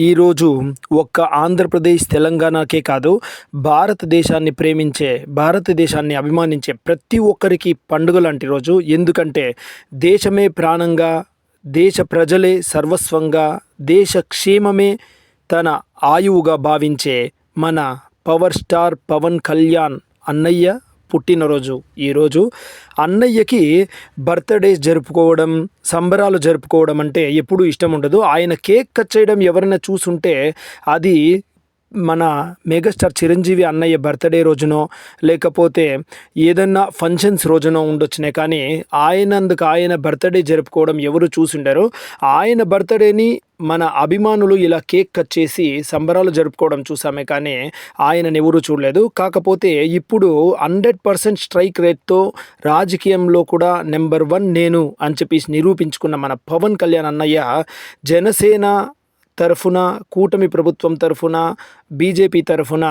ఈరోజు ఒక్క ఆంధ్రప్రదేశ్ తెలంగాణకే కాదు భారతదేశాన్ని ప్రేమించే భారతదేశాన్ని అభిమానించే ప్రతి ఒక్కరికి పండుగ లాంటి రోజు. ఎందుకంటే దేశమే ప్రాణంగా దేశ ప్రజలే సర్వస్వంగా దేశ క్షేమమే తన ఆయువుగా భావించే మన పవర్ స్టార్ పవన్ కళ్యాణ్ అన్నయ్య. పుట్టినరోజు. ఈరోజు అన్నయ్యకి బర్త్డే జరుపుకోవడం సంబరాలు జరుపుకోవడం అంటే ఎప్పుడూ ఇష్టం ఉండదు. ఆయన కేక్ కట్ చేయడం ఎవరైనా చూసుంటే అది మన మెగాస్టార్ చిరంజీవి అన్నయ్య బర్త్డే రోజునో లేకపోతే ఏదన్నా ఫంక్షన్స్ రోజునో ఉండొచ్చినాయి కానీ ఆయనందుకు ఆయన బర్త్డే జరుపుకోవడం ఎవరు చూసుండరు. ఆయన బర్త్డేని మన అభిమానులు ఇలా కేక్ కట్ చేసి సంబరాలు జరుపుకోవడం చూసామే కానీ ఆయనని ఎవరూ చూడలేదు. కాకపోతే ఇప్పుడు హండ్రెడ్ పర్సెంట్ స్ట్రైక్ రేట్తో రాజకీయంలో కూడా నెంబర్ వన్ నేను అని చెప్పేసి నిరూపించుకున్న మన పవన్ కళ్యాణ్ అన్నయ్య జనసేన తరఫున కూటమి ప్రభుత్వం తరఫున బీజేపీ తరఫున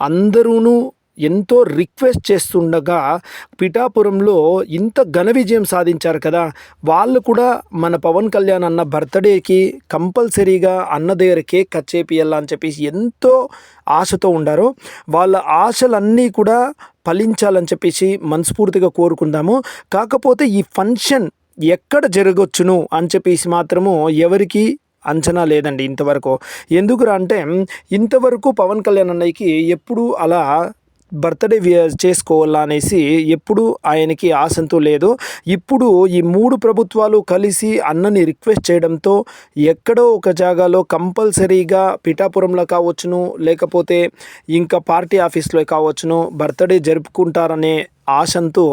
అందరూ ఎంతో రిక్వెస్ట్ చేస్తుండగా పిఠాపురంలో ఇంత ఘన విజయం సాధించారు కదా. వాళ్ళు కూడా మన పవన్ కళ్యాణ్ అన్న బర్త్డేకి కంపల్సరీగా అన్న దగ్గర కేక్ కట్ చేపియాలా అని చెప్పేసి ఎంతో ఆశతో ఉండారు. వాళ్ళ ఆశలన్నీ కూడా ఫలించాలని చెప్పేసి మనస్ఫూర్తిగా కోరుకుందాము. కాకపోతే ఈ ఫంక్షన్ ఎక్కడ జరగవచ్చును అని చెప్పేసి మాత్రము ఎవరికి అంచనా లేదండి ఇంతవరకు. ఎందుకురా అంటే ఇంతవరకు పవన్ కళ్యాణ్ అన్నయ్యకి ఎప్పుడు అలా బర్త్డే చేసుకోవాలా అనేసి ఎప్పుడు ఆయనకి ఆశంతో లేదు. ఇప్పుడు ఈ మూడు ప్రభుత్వాలు కలిసి అన్నని రిక్వెస్ట్ చేయడంతో ఎక్కడో ఒక జాగాలో కంపల్సరీగా పిఠాపురంలో కావచ్చును లేకపోతే ఇంకా పార్టీ ఆఫీస్లో కావచ్చును బర్త్డే జరుపుకుంటారనే ఆశంతో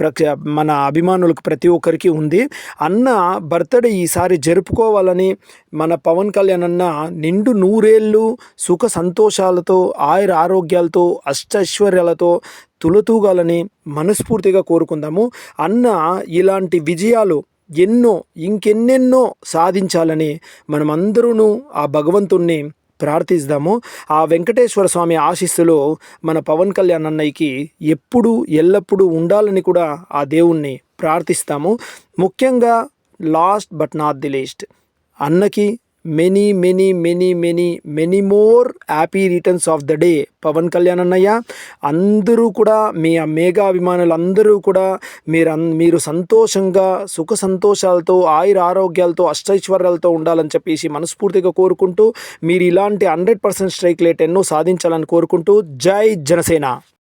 ప్రక్ష మన అభిమానులకు ప్రతి ఒక్కరికి ఉంది. అన్న బర్త్డే ఈసారి జరుపుకోవాలని మన పవన్ కళ్యాణ్ అన్న నిండు నూరేళ్ళు సుఖ సంతోషాలతో ఆయుర ఆరోగ్యాలతో అష్టైశ్వర్యాలతో తులతూగాలని మనస్ఫూర్తిగా కోరుకుందాము. అన్న ఇలాంటి విజయాలు ఎన్నో ఇంకెన్నెన్నో సాధించాలని మనమందరూ ఆ భగవంతుణ్ణి ప్రార్థిస్తాము. ఆ వెంకటేశ్వర స్వామి ఆశీస్సులు మన పవన్ కళ్యాణ్ అన్నయ్యకి ఎప్పుడు ఎల్లప్పుడూ ఉండాలని కూడా ఆ దేవుణ్ణి ప్రార్థిస్తాము. ముఖ్యంగా last but not the least అన్నకి many many many many many more happy returns of the day Pawan Kalyan అన్నయ్య అందరూ కూడా మీ ఆ మేఘా అభిమానులు అందరూ కూడా మీరు అన్- మీరు సంతోషంగా సుఖ సంతోషాలతో ఆయుర ఆరోగ్యాలతో అష్టైశ్వర్యాలతో ఉండాలని చెప్పేసి మనస్ఫూర్తిగా కోరుకుంటూ మీరు ఇలాంటి హండ్రెడ్ పర్సెంట్ స్ట్రైక్ రేట్ ఎన్నో సాధించాలని కోరుకుంటూ జై జనసేన.